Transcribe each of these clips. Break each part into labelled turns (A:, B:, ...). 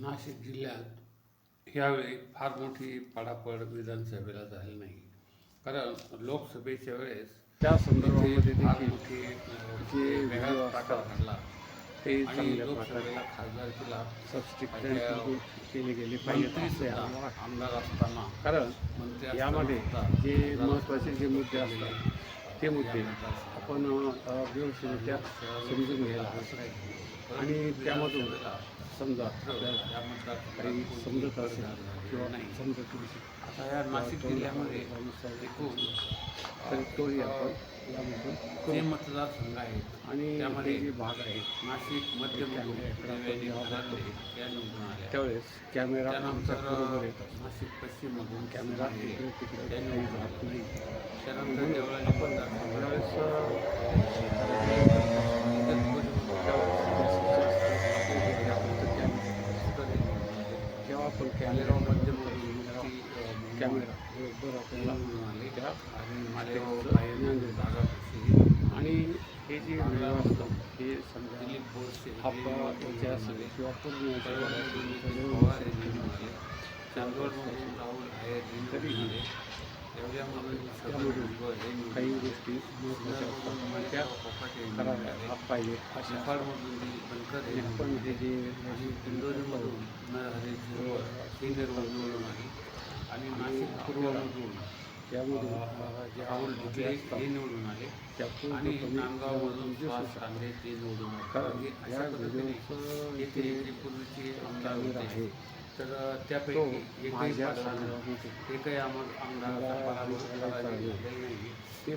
A: नाशिक जिल्ह्यात यावेळी फार मोठी पडापड विधानसभेला झाली नाही. कारण लोकसभेच्या वेळेस
B: त्या संदर्भामध्ये
A: मोठी
B: जे
A: वेगळा प्रकार घडला.
B: ते
A: लोकसभेला खासदारकीला
B: केले गेले वाटतं.
A: आमदार असताना
B: कारण यामध्ये जे महत्त्वाचे जे मुद्दे असतात ते मुद्दे आपण व्यवस्थितरित्या समजून घ्यायला हवे आणि त्यामधून समजा आपल्याला काही समजत असेल किंवा
A: नाही.
B: समजत नसेल
A: आता या नाशिक जिल्ह्यामध्ये
B: तर तोही आपण करू
A: मतदारसंघ आहेत
B: आणि
A: त्यामध्ये
B: ते जे भाग आहेत
A: नाशिक मध्यमधून त्रिवेणी भागातले या निवडून आल्या.
B: त्यावेळेस कॅमेरा बरोबर येतात
A: नाशिक पश्चिममधून
B: कॅमेरा तिकडे. नाही.
A: त्यानंतर देवळाली
B: त्यावेळेस जेव्हा आपण कॅमेरा
A: मध्यमधून
B: कॅमेरा बरोबर आपल्याला त्या
A: आणि
B: माझ्या
A: मालेगाव जागा
B: आणि हे जे व्हिडिओ असतात हे समजा
A: दिलीप बोरसे
B: किंवा पूर्ण
A: आले राहुल आहेर
B: तरीही त्यामधून काही गोष्टी महत्त्वाच्या पाहिजे अशा
A: निफाडमधून दिलीप हे
B: आणि आपण हे
A: आले.
B: जे
A: इंदोरीमधून आणि नाशिक पूर्वमधून
B: त्यामधून
A: राहुल
B: जे
A: ढुके
B: असतात
A: हे निवडून आले. आणि नांदगावमधून सुहास. कांदे ते निवडून आले. म्हणजे अशा पद्धतीने येथे
B: जे
A: पूर्वीचे आमदार होते
B: आहे.
A: तर त्यापैकी एकही एकही आम- आमदाराचा
B: मला
A: पराभव
B: दिसायला
A: करायला
B: चालेल.
A: गेलेला नाही.
B: ते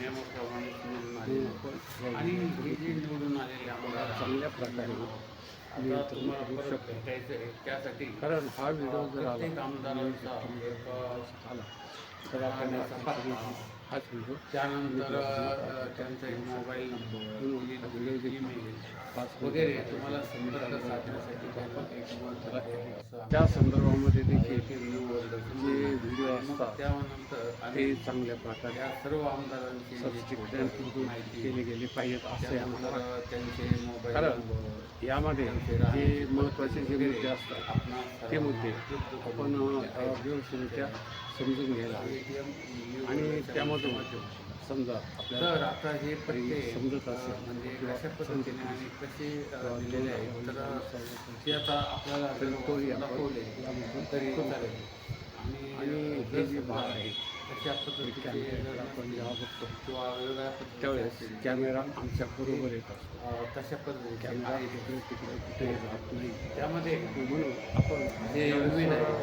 A: नियमाप्रमाणे निवडून
B: हे
A: आणि हे जे निवडून आलेले आमदार
B: चांगल्या प्रकारे
A: त्यासाठी
B: कारण हा व्हिडिओ जर आला तर आपण हाच व्हिडिओ
A: त्यानंतर त्यांचा एक मोबाईल नंबर ईमेल वगैरे तुम्हाला संपर्क साधण्यासाठी
B: त्या संदर्भामध्ये देखील जे व्हिडिओ
A: आणि
B: असतात
A: त्यानंतर आम्ही
B: चांगल्या प्रकारे
A: या सर्व आमदारांची जी
B: सबस्टिट्यूट
A: माहिती
B: केले गेले पाहिजेत असे.
A: त्यानंतर त्यांचे मोबाईल
B: कारण यामध्ये जे महत्त्वाचे जे मुद्दे असतात ते मुद्दे आपण अ, व्यवस्थितरित्या समजून घ्यायला आणि त्यामधून समजा
A: तर आता हे पत्ते
B: समजत असेल
A: म्हणजे कशा पद्धतीने आणि कसे दिलेले आहेत तर
B: आणि
A: ते आता आपल्याला दाखवले. तरी. चालेल. आणि
B: हे जे भाग आहेत
A: तशा पद्धतीचे
B: कॅमेरा आपण जेव्हा बघतो
A: किंवा वेगवेगळ्या
B: त्यावेळेस कॅमेरा आमच्या बरोबर येत असतो.
A: तशा पद्धतीचे?
B: कॅमेरा. इकडे तिकडे कुठे जात नाही.
A: त्यामध्ये
B: म्हणून आपण
A: जे नवीन आहे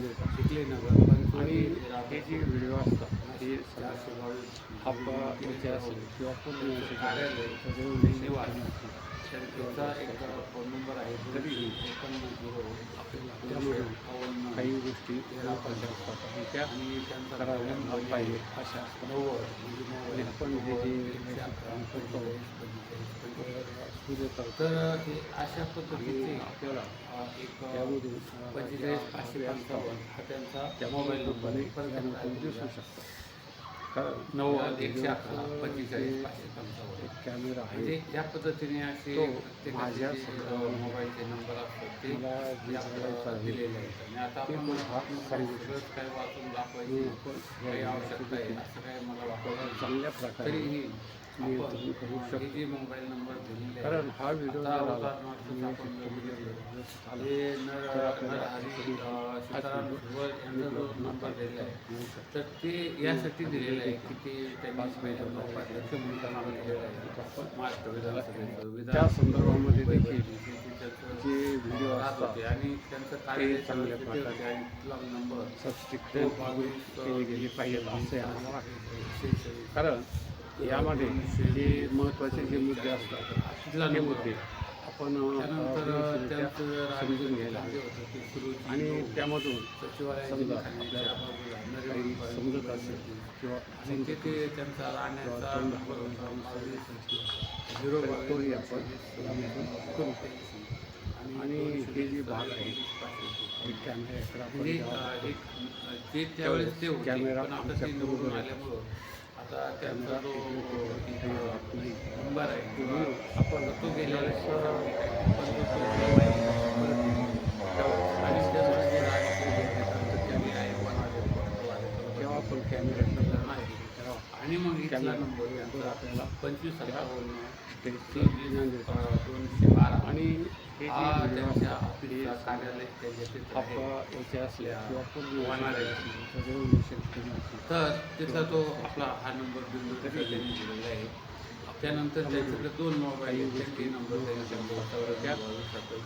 B: देतात
A: शिकले नगर
B: आणि हे जे व्हिडिओ असतात असेल किंवा पूर्ण
A: तर त्याचा एक फोन नंबर आहे
B: तरी
A: झिरो
B: काही गोष्टी असतात. आणि त्या
A: आणि त्यांचा
B: करायला
A: नंबर
B: पाहिजे अशा
A: नव्वद म्हणजे
B: आपण हे जे
A: तर हे अशा पद्धतीचे एक पंचेचाळीस पाचशे पंचावन्न हा त्यांचा
B: त्या
A: मोबाईल नंबर आहे.
B: शकतात.
A: नव्वद एकशे अकरा पंचेचाळीस पाचशे पंचावन्न.
B: एक कॅमेरा
A: म्हणजे
B: आहे
A: या पद्धतीने असे
B: माझ्या
A: मोबाईलचे नंबर असतात ते
B: आहे,
A: दिलेले आहेत. आणि आता आपण काही वाचून
B: हे
A: दाखवायची काही
B: या
A: आवश्यकता आहे असं काही मला वाटत.
B: चांगल्या प्रकारे त्या संदर्भामध्ये देखील जे व्हिडिओ असतात
A: आणि त्यांचं कार्य
B: चांगल्या प्रकारे केले गेले पाहिजे असे कारण यामध्ये जे महत्त्वाचे जे मुद्दे असतात ते मुद्दे आपण
A: त्यानंतर त्यांचं
B: समजून घ्यायला
A: ते
B: आणि त्यामधून समजा आपल्याला काही समजत असेल किंवा
A: तिथे त्यांचा राहण्याचा झिरो
B: तोही आपण करू
A: आणि
B: हे जे भाग आहे ते आपण
A: म्हणजे एक ते त्यावेळेस ते होते
B: कॅमेरा
A: ते. आल्यामुळं आता त्यांचा जो नंबर आहे. किंवा
B: आपण
A: तो गेलेला पण आणि आहे,
B: आपण कॅमेरा
A: आणि मग इथला
B: कॅमेरा
A: नंबर त्यांचा
B: आपल्याला
A: पंचवीस अं, दोनशे बारा.
B: आणि
A: त्यांच्या कार्यालय त्याच्या
B: असल्या
A: तर तिथला तो आपला हा नंबर बिंदू त्यांनी दिलेला आहे. त्यानंतर त्यांच्याकडे दोन मोबाईल त्यांचे नंबर त्यांच्या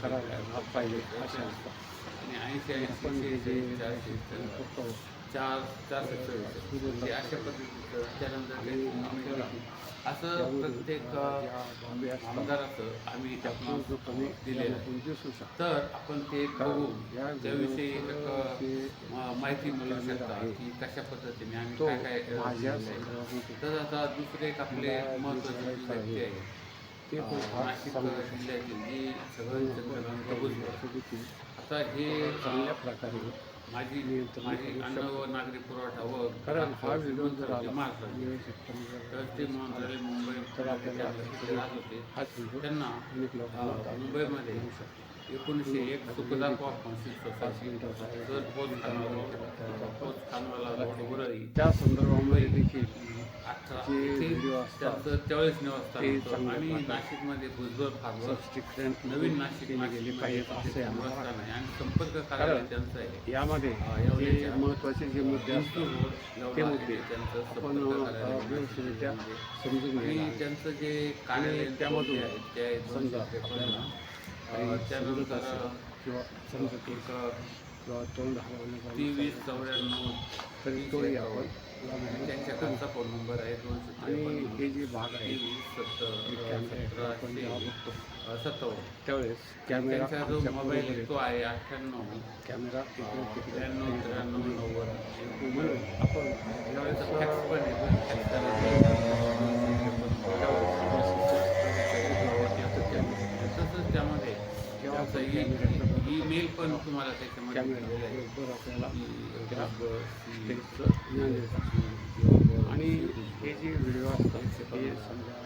B: करायला पाहिजे असे असतात
A: आणि ऐंशी ऐंशी शेहेचाळीस, चारशे चार चारशे चव्वेचाळीस म्हणजे अशा पद्धतीचं त्यानंतर. असं प्रत्येक आमदाराचं आम्ही दिलेलं तर आपण ते बघून त्याविषयी एक माहिती मिळू शकता की कशा पद्धतीने आम्ही काय काय तर आता दुसरे एक आपले महत्त्वाचे व्यक्ती आहे नाशिक जिल्ह्यातील जी सगळं आता हे
B: चांगल्या प्रकारे
A: माझी माझी अन्न व नागरी पुरवठा व
B: कारण हा व्हिडिओ जर आला
A: महाराष्ट्र
B: व्यवस्थितपणे जर
A: तर ते मंत्रालय मुंबई राहत होते त्यांना मुंबईमध्ये एकोणीसशे एक सुखदा कॉर्पोरेशन सोसायटी. तर पोच खानवाला पोच खानवाला
B: त्या संदर्भामध्ये देखील
A: अठरा. त्यांचं त्यावेळेस निवासस्थान
B: ते
A: आणि नाशिकमध्ये भुजबळ
B: सबस्टिक्रेंट
A: नवीन नाशिक
B: गेली पाहिजे
A: निवासस्थान आहे आणि संपर्क कार्यालय त्यांचं आहे.
B: यामध्ये
A: अं, एवढे
B: जे महत्त्वाचे जे मुद्दे असतात ते मुद्दे
A: त्यांचं नाशिकमध्ये.
B: समजून
A: आणि त्यांचं जे कार्यालय
B: त्यामधून
A: आहे ते
B: समजा
A: त्यानंतर
B: किंवा
A: एक
B: हलवण्याचा
A: तेवीस चौऱ्याण्णव
B: तरी तोही आपण यामध्ये
A: त्यांच्याकडचा फोन नंबर आहे दोनशे त्रेपन्न
B: हे जे भाग आहे
A: तेवीस सत्तर सत्तावन्न
B: त्यावेळेस कॅमेरा
A: त्यांचा जो मोबाईल आहे तो आहे अठ्ठ्याण्णव
B: कॅमेरा
A: त्र्याण्णव त्र्याण्णव नव्वद
B: आपण
A: त्यावेळेस फॅक्स पण आहे तसंच त्यामध्ये त्याचं ई- ईमेल पण तुम्हाला त्याच्यामध्ये आहे.
B: आणि हे जे व्हिडिओ असतात हे समजा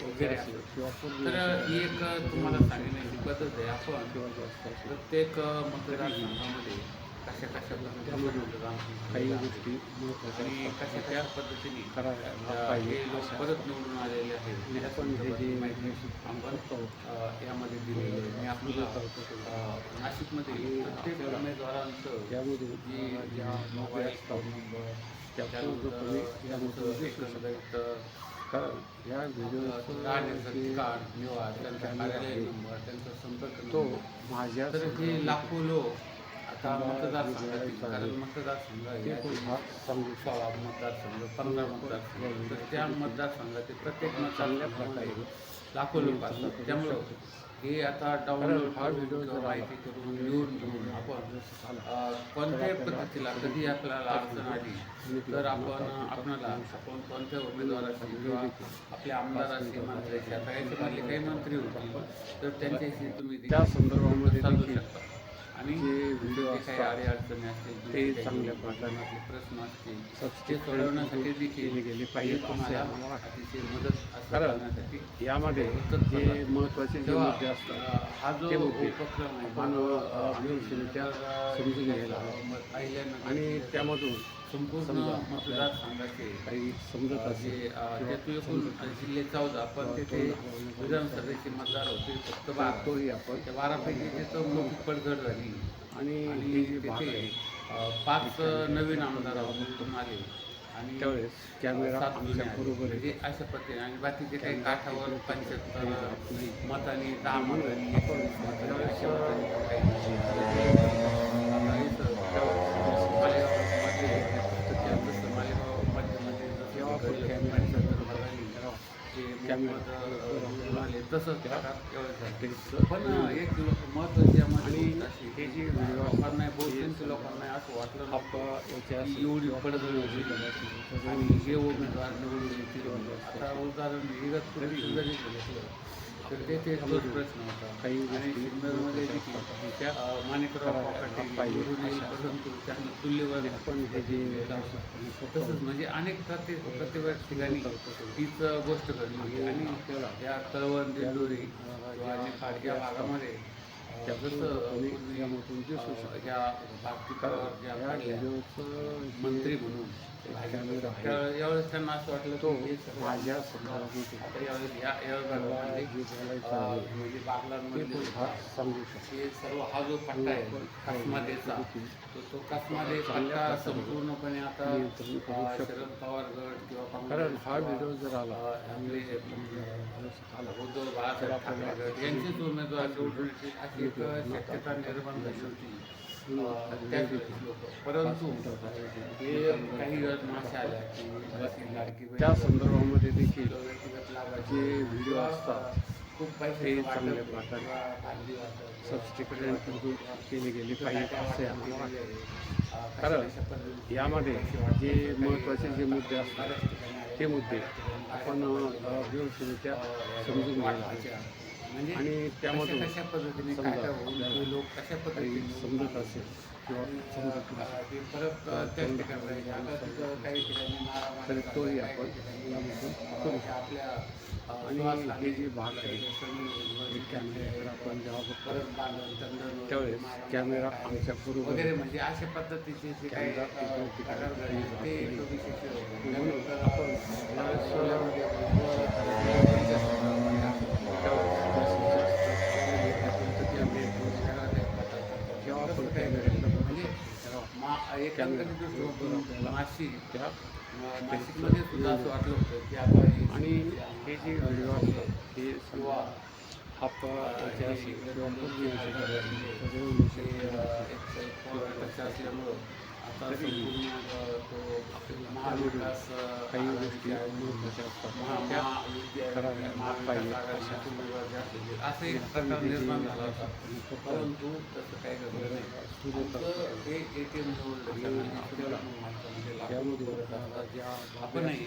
B: वगैरे किंवा
A: तर ही एक तुम्हाला सांगण्याची पद्धत आहे. आपण प्रत्येक मतदारसंघामध्ये कशा कशा
B: काही गोष्टी
A: आणि. कशा कशा पद्धतीने हे लोक परत निवडून आलेले आहेत
B: हे
A: संदर्भातली
B: जे
A: माहिती आपण यामध्ये दिलेली आहे. मी आपल्याला नाशिकमध्ये प्रत्येक उमेदवारांचं
B: त्यामधून
A: जी
B: ज्या
A: मोबाईल
B: असतात जो कारण या
A: कार्ड
B: व्हिडिओ
A: कार्ड निवास त्यांचा कार्यालय नंबर त्यांचा संपर्क
B: तो माझ्या
A: लाखो लोक आता मतदारसंघातील कारण मतदारसंघ
B: समजू
A: सोळा मतदारसंघ पंधरा मतदारसंघ. तर त्या मतदारसंघातील प्रत्येक मतदारसंघामध्ये लाखो लोक असतात. त्यामुळं हे आता डाउनलोड
B: हा व्हिडिओ जर
A: माहिती करून लिहून घेऊन आपण कोणत्याही पद्धतीला कधी आपल्याला अडचण आली तर आपण आपणाला आपण कोणत्या उमेदवाराशी किंवा आपल्या आमदाराशी मंत्र्याशी आता याच्यामधले काही मंत्री होतील तर त्यांच्याशी तुम्ही
B: त्या संदर्भामध्ये
A: चालू शकता. आणि
B: जे व्हिडिओ
A: काही असतील
B: ते चांगल्या
A: जीवनातले प्रश्न असतील ते
B: सबस्टिक्रेंट
A: सोडवण्यासाठी
B: केले
A: देखील
B: गेले पाहिजे.
A: अतिशय मदत करण्यासाठी
B: यामध्ये जे महत्त्वाचे जे मुद्दे असतात
A: हा जो उपक्रम
B: आपण व्यवस्थितरित्या समजून घ्यायला आणि त्यामधून
A: संपूर्ण मतदारसंघाचे
B: काही समजत
A: अं,
B: असेल.
A: जे अं,
B: किंवा
A: त्यातून एकूण जिल्हे चौदा पण तिथे विधानसभेचे मतदार होते फक्त बारा
B: आपण
A: त्या बारापैकी तिथं मोठी पडझड झाली.
B: आणि हे
A: तिथे पाच नवीन आमदार आले आणि
B: त्यावेळेस कॅमेरा. बरोबर आहे.
A: म्हणजे अशा पद्धतीने. आणि बाकीचे काही काठावर पंच्याहत्तर मतांनी दहा मतांनी एकोणीस मतांनी तसंच पण एक महत्वाची यामध्ये
B: हे जे
A: लोकांना बहुतांश लोकांना असं वाटलं
B: याच्या
A: एवढी पडझड होती आणि हे उमेदवार निवडून येतील. आता उदाहरण इगतपुरी तर तेथे तोच प्रश्न होता
B: काही
A: आणि देखील
B: त्या
A: माणिकराव परंतु त्यांना
B: पण हे जे
A: तसंच म्हणजे अनेक प्रत्येक प्रत्येक ठिकाणी हीच गोष्ट घडली होती. आणि या कळवण दिंडोरी किंवा निफाड या भागामध्ये अ, या काढल्या मंत्री म्हणून. यावेळेस त्यांना असं वाटलं
B: तो
A: की हे
B: माझ्या जे
A: म्हणजे
B: ते हा
A: हे सर्व हा जो पट्टा आहे कासमादेचा तो तो कासमादे पट्टा संपूर्णपणे आता. शरद पवार गट किंवा
B: कारण हा व्हिडिओ जर आला
A: आपले उद्धव बाळासाहेब ठाकरे गट यांचीच उमेदवार निवडण्याची अशी एक शक्यता निर्माण झाली होती. त्याच वेळेस लोक. परंतु हे काही आल्या की लाडकी
B: त्या संदर्भामध्ये देखील जे व्हिडिओ असतात,
A: खूप वाटप
B: चांगल्या प्रकारे सबस्टिक्युलेंट केले गेले पाहिजे असे कारण यामध्ये जे महत्त्वाचे जे मुद्दे असतात ते मुद्दे आपण अ, व्यवस्थितरित्या समजून घ्यायला आणि त्यामधून
A: कशा पद्धतीने लोक कशा पद्धतीने
B: समजत असेल किंवा समजत
A: परत तिथं काही ठिकाणी
B: तोही आपण
A: अ,
B: करू.
A: आपल्या अ,
B: आणि हे जे भाग आहे, जर आपण जेव्हा
A: परत बांधून
B: त्यावेळेस कॅमेरा आमच्या बरोबर
A: वगैरे म्हणजे अशा पद्धतीचे जे काही ते.
B: म्हणून
A: त्यानंतर
B: आपण
A: आपण
B: सोलामध्ये जेव्हा आपण कॅमेऱ्याकडे
A: म्हणजे
B: तेव्हा
A: मा- एकंदरीत नाशिक
B: त्या
A: नाशिकमध्ये सुद्धा असं वाटलं होतं की आता हे
B: आणि हे जे व्हिडिओ असतात हे
A: किंवा
B: ऐतिहासिक पूर्वी
A: हे, पोराटाचं असल्यामुळं आता महाविकास
B: काही गोष्टी
A: आहे.
B: महत्त्वाच्या असतात.
A: महा-
B: त्या कराव्या.
A: असं एक प्रकार निर्माण झाला होता. परंतु तसं काही घडलं नाही. हे ATM जवळ
B: त्यामध्ये
A: आपणही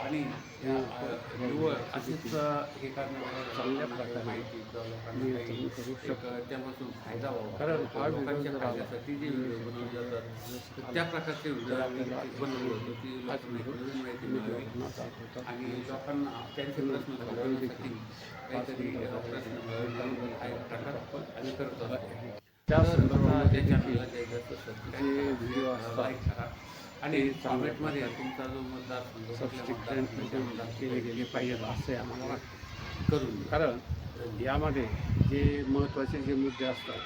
A: आणि या, अं, निवड अशीच अं, हे करण्यामध्ये
B: चांगल्या प्रकारे
A: माहिती लोकांना काही त्यापासून फायदा व्हावा.
B: कारण
A: लोकांच्या फायद्यासाठी जे व्हिडिओ बनवले जातात त्या प्रकारचे व्हिडिओ आम्ही बनवले होते की लोकांना एक नवीन माहिती मिळावी. आणि लोकांना त्यांचे प्रश्न सोडवण्यासाठी काहीतरी अं, प्रश्न मिळवण्याचा हा एक प्रकार आपण आम्ही करत असतो.
B: त्या
A: तर
B: संदर्भामध्ये
A: आता या
B: देखील
A: channel ला जास्त subscribe
B: जे
A: करा,
B: व्हिडिओ
A: like करा. आणि कॉमेंटमध्ये तुमचा जो मतदार मतदारसंघाचा
B: केले गेले पाहिजेत असे आम्हाला वाटतं.
A: करून.
B: कारण यामध्ये जे महत्त्वाचे जे मुद्दे असतात